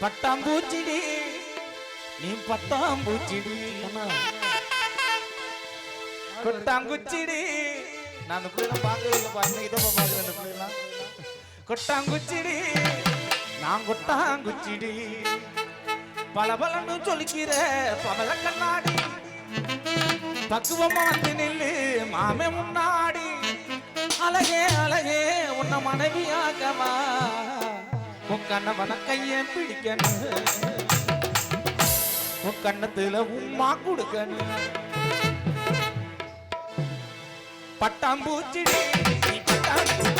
பட்டாம்பூச்சிடி நீ பட்டாம்பூச்சிடி. கொட்டாங்குச்சிடி. நான் அந்த பிள்ளைலாம் பார்க்கவே இல்லைப்பா. இன்னைக்கு தான் பார்க்குறேன் அந்த பிள்ளைலாம் கொட்டாங்குச்சிடி. நான் கொட்டாங்குச்சிடி. பளபளன்னு சொல்லிக்கிற பவள கண்ணாடி. பக்குவமா வந்து நில்லு மாமே முன்னாடி. அழகே அழகே உன்னை மனைவியாகவா உன் கைய பிடிக்கணும். உன் கண்ணத்துல உம்மா கொடுக்கணும். பட்டாம்பூச்சிடி பட்டாம்பூச்சி.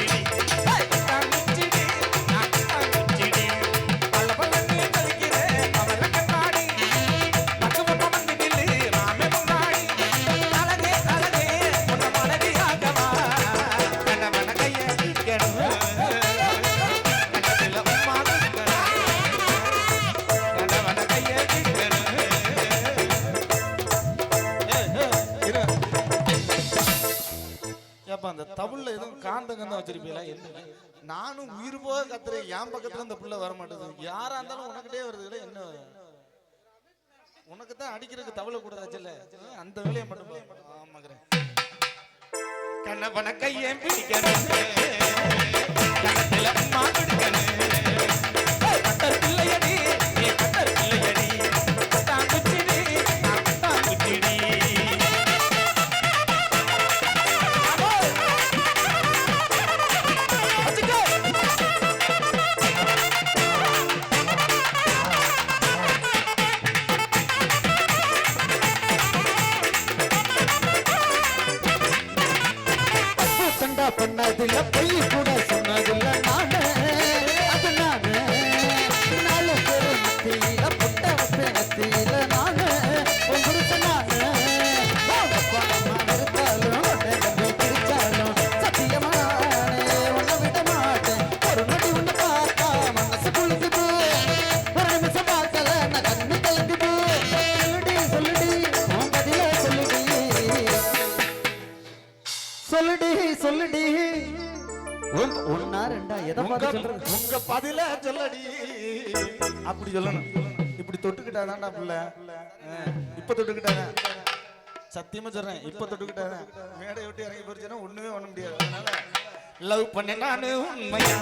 ஏப்பா அந்த தமிழ்ல எதுவும் காந்தங்க தான் வச்சிருப்பீங்களா? என்ன? நானும் உயிர் போக கத்துறேன் என் பக்கத்துல இந்த புள்ள வர மாட்டேது யாரா இருந்தாலும் உனக்கிட்டே வருது இல்லை என்ன? உனக்கு தான் அடிக்கிறதுக்கு தவளை கூட இல்ல. அந்த வேலையை மட்டும் பாரு. கண்ண கண்ணப்பன கையை பிடிக்கணும் கண்ணத்துல அம்மா பிடிக்கணும் பண்ணதில்ல பொய் கூட சொன்னதில்லை. நான் சொல்லுடி சொல்லுடி. ஒண்ணா ரெண்டா எதை பார்த்து சொல்றது? உங்க பதில சொல்லடி. அப்படி சொல்லணும். இப்படி தொட்டுக்கிட்டாதான்டா புள்ள. இப்ப தொட்டுக்கிட்டாதான் சத்தியமா சொல்றேன் இப்ப தொட்டுக்கிட்டாதான் மேடை விட்டு இறங்கி போச்சுன்னா ஒண்ணுமே பண்ண முடியாது. அதனால லவ் பண்ண நானு உண்மையா?